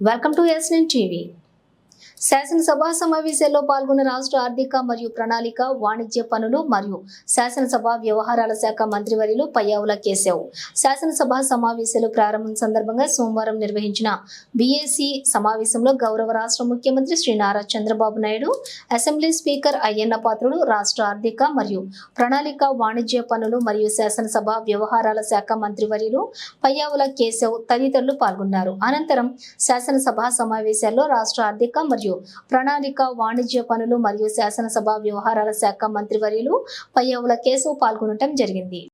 Welcome to SN TV శాసనసభ సమావేశాల్లో పాల్గొన్న రాష్ట్ర ఆర్థిక మరియు ప్రణాళిక వాణిజ్య పనులు మరియు శాసనసభ వ్యవహారాల శాఖ మంత్రివర్యులు పయ్యావుల కేశవ్. శాసనసభ సమావేశాలు ప్రారంభం సందర్భంగా సోమవారం నిర్వహించిన బీఏసీ సమావేశంలో గౌరవ రాష్ట్ర ముఖ్యమంత్రి శ్రీ నారా చంద్రబాబు నాయుడు అసెంబ్లీ స్పీకర్ అయ్యన్న పాత్రుడు రాష్ట్ర ఆర్థిక మరియు ప్రణాళిక వాణిజ్య పనులు మరియు శాసనసభ వ్యవహారాల శాఖ మంత్రివర్యులు పయ్యావుల కేశవ్ తదితరులు పాల్గొన్నారు. అనంతరం శాసనసభ సమావేశాల్లో రాష్ట్ర ఆర్థిక మరియు ప్రణాళిక వాణిజ్య పనులు మరియు శాసనసభ వ్యవహారాల శాఖ మంత్రివర్యులు పయ్యవుల కేశవ్ పాల్గొనడం జరిగింది.